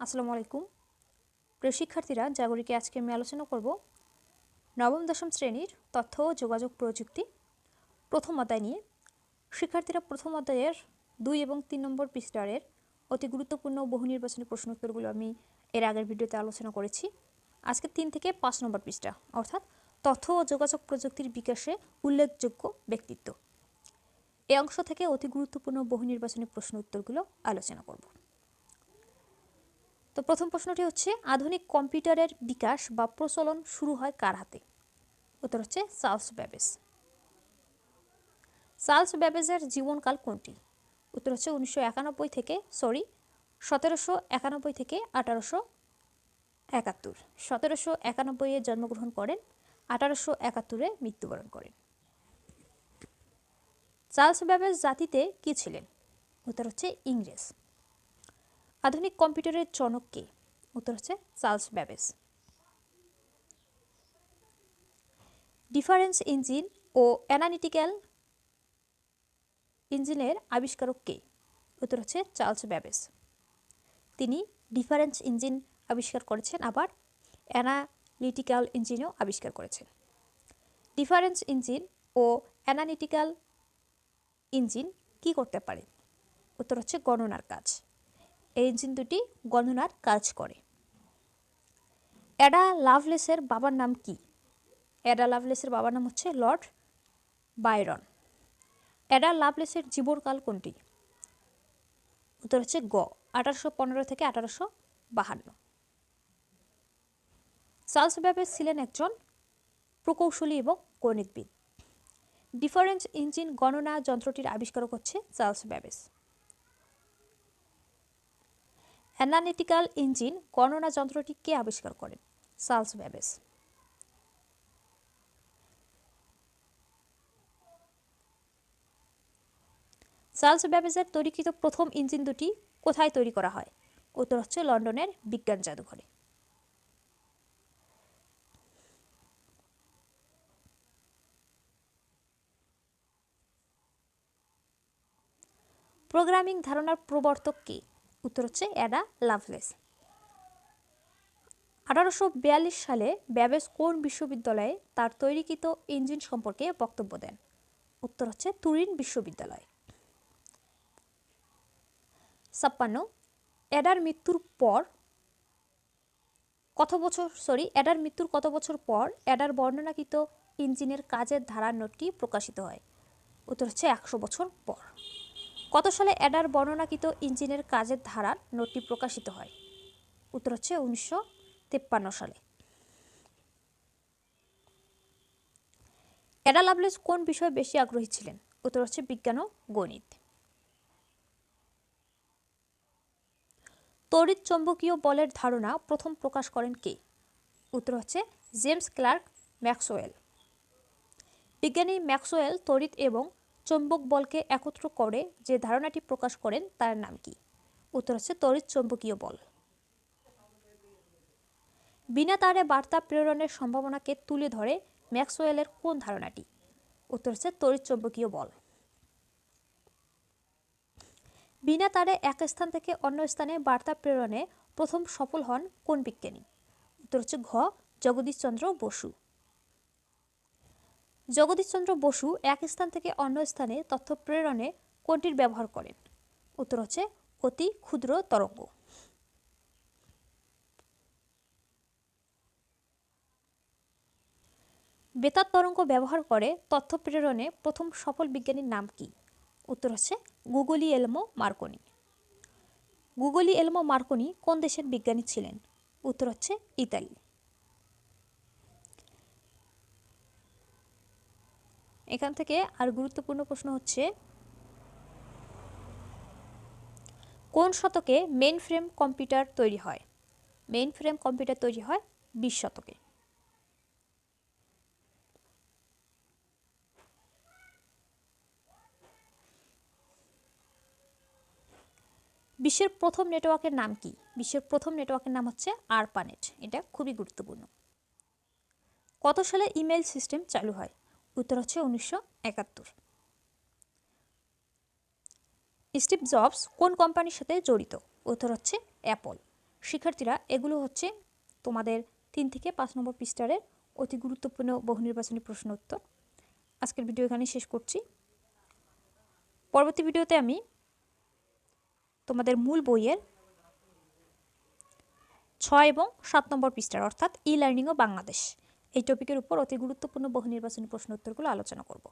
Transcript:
আসসালামু আলাইকুম। প্রিয় শিক্ষার্থীরা, জাগরিকে আজকে আমি আলোচনা করব নবম, দশম শ্রেণির তথ্য ও যোগাযোগ প্রযুক্তি প্রথম অধ্যায় নিয়ে। শিক্ষার্থীরা প্রথম অধ্যায়ের দুই এবং তিন নম্বর পৃষ্ঠারের অতি গুরুত্বপূর্ণ বহু নির্বাচনী প্রশ্ন উত্তরগুলো আমি এর আগের ভিডিওতে আলোচনা করেছি। আজকে তিন থেকে পাঁচ নম্বর পৃষ্ঠা, অর্থাৎ তথ্য ও যোগাযোগ প্রযুক্তির বিকাশে উল্লেখযোগ্য ব্যক্তিত্ব। এই অংশ থেকে অতি গুরুত্বপূর্ণ বহু নির্বাচনী প্রশ্ন উত্তরগুলো আলোচনা করব। তো প্রথম প্রশ্নটি হচ্ছে, আধুনিক কম্পিউটারের বিকাশ বা প্রচলন শুরু হয় কার হাতে? উত্তর হচ্ছে চার্লস ব্যাবেজ। চার্লস ব্যাবেজের জীবনকাল কোনটি? উত্তর হচ্ছে উনিশশো একানব্বই থেকে সরি সতেরোশো একানব্বই থেকে আঠারোশো একাত্তর। সতেরোশো একানব্বইয়ে জন্মগ্রহণ করেন, আঠারোশো একাত্তরে মৃত্যুবরণ করেন। চার্লস ব্যাবেজ জাতিতে কি ছিলেন? উত্তর হচ্ছে ইংরেজ। আধুনিক কম্পিউটারের জনক কে? উত্তর হচ্ছে চার্লস ব্যাবেজ। ডিফারেন্স ইঞ্জিন ও অ্যানালিটিক্যাল ইঞ্জিনের আবিষ্কারক কে? উত্তর হচ্ছে চার্লস ব্যাবেজ। তিনি ডিফারেন্স ইঞ্জিন আবিষ্কার করেছেন, আবার অ্যানালিটিক্যাল ইঞ্জিনও আবিষ্কার করেছেন। ডিফারেন্স ইঞ্জিন ও অ্যানালিটিক্যাল ইঞ্জিন কি করতে পারে? উত্তর হচ্ছে গণনার কাজ। এই ইঞ্জিন দুটি গণনার কাজ করে। অ্যাডা লাভলেসের বাবার নাম কি? অ্যাডা লাভলেসের বাবার নাম হচ্ছে লর্ড বাইরন। অ্যাডা লাভলেসের জীবনকাল কোনটি? উত্তর হচ্ছে গ, আঠারোশো পনেরো থেকে আঠারোশো বাহান্ন। চার্লস ব্যাবেজ ছিলেন একজন প্রকৌশলী এবং গণিতবিদ ডিফারেন্স ইঞ্জিন গণনা যন্ত্রটির আবিষ্কারক হচ্ছে চার্লস ব্যাবেজ অ্যানালিটিক্যাল ইঞ্জিন গণনা যন্ত্রটি কে আবিষ্কার করেন চার্লস ব্যাবেস চার্লস ব্যাবেজের তৈরিকৃত প্রথম ইঞ্জিন দুটি কোথায় তৈরি করা হয়? উত্তর হচ্ছে লন্ডনের বিজ্ঞান জাদুঘরে। প্রোগ্রামিং ধারণার প্রবর্তক কে? উত্তর হচ্ছে অ্যাডা লাভলেস। আঠারোশো বিয়াল্লিশ সালে ব্যাবেজ কোন বিশ্ববিদ্যালয়ে তার তৈরিকৃত ইঞ্জিন সম্পর্কে বক্তব্য দেন? উত্তর হচ্ছে তুরিন বিশ্ববিদ্যালয়। ছাপ্পান্ন, অ্যাডার মৃত্যুর পর কত বছর সরি অ্যাডার মৃত্যুর কত বছর পর অ্যাডার বর্ণনাকৃত ইঞ্জিনের কাজের ধারার নোটটি প্রকাশিত হয়? উত্তর হচ্ছে একশো বছর পর। কত সালে অ্যাডার বর্ণনাকৃত ইঞ্জিনের কাজের ধারার নোটটি প্রকাশিত হয়? উত্তর হচ্ছে উনিশশো সালে। অ্যাডা লাভলেস কোন বিষয়ে বেশি আগ্রহী ছিলেন? উত্তর হচ্ছে বিজ্ঞান ও গণিত। তড়িৎ চৌম্বকীয় বলের ধারণা প্রথম প্রকাশ করেন কে? উত্তর হচ্ছে জেমস ক্লার্ক ম্যাক্সওয়েল। বিজ্ঞানী ম্যাক্সওয়েল তড়িৎ এবং চৌম্বক বলকে একত্র করে যে ধারণাটি প্রকাশ করেন তার নাম কি? উত্তর হচ্ছে তড়িৎ চৌম্বকীয় বল। বিনা তারে বার্তা প্রেরণের সম্ভাবনাকে তুলে ধরে ম্যাক্সওয়েলের কোন ধারণাটি? উত্তর হচ্ছে তড়িৎ চৌম্বকীয় বল। বিনা তারে এক স্থান থেকে অন্য স্থানে বার্তা প্রেরণে প্রথম সফল হন কোন বিজ্ঞানী? উত্তর হচ্ছে ঘ. জগদীশচন্দ্র বসু। জগদীশচন্দ্র বসু এক স্থান থেকে অন্য স্থানে তথ্য প্রেরণে কোনটির ব্যবহার করেন। উত্তর হচ্ছে অতি ক্ষুদ্র তরঙ্গ। বেতার তরঙ্গ ব্যবহার করে তথ্য প্রেরণে প্রথম সফল বিজ্ঞানীর নাম কি? উত্তর হচ্ছে Guglielmo Marconi. Guglielmo Marconi কোন দেশের বিজ্ঞানী ছিলেন? উত্তর হচ্ছে ইতালি। এখান থেকে আর গুরুত্বপূর্ণ প্রশ্ন হচ্ছে, কোন শতকে মেন ফ্রেম কম্পিউটার তৈরি হয়? মেন ফ্রেম কম্পিউটার তৈরি হয় বিশ শতকে। বিশ্বের প্রথম নেটওয়ার্কের নাম কি? বিশ্বের প্রথম নেটওয়ার্কের নাম হচ্ছে আরপানেট এটা খুবই গুরুত্বপূর্ণ। কত সালে ইমেল সিস্টেম চালু হয়? উত্তর হচ্ছে উনিশশো একাত্তর। স্টিভ জবস কোন কোম্পানির সাথে জড়িত? উত্তর হচ্ছে অ্যাপল। শিক্ষার্থীরা, এগুলো হচ্ছে তোমাদের তিন থেকে পাঁচ নম্বর পৃষ্ঠারের অতি গুরুত্বপূর্ণ বহু নির্বাচনী প্রশ্ন উত্তর। আজকের ভিডিও এখানে শেষ করছি। পরবর্তী ভিডিওতে আমি তোমাদের মূল বইয়ের ছয় এবং সাত নম্বর পৃষ্ঠার, অর্থাৎ ই লার্নিং ও বাংলাদেশ এই টপিকের উপর অতি গুরুত্বপূর্ণ বহু নির্বাচনী প্রশ্ন উত্তরগুলো আলোচনা করব।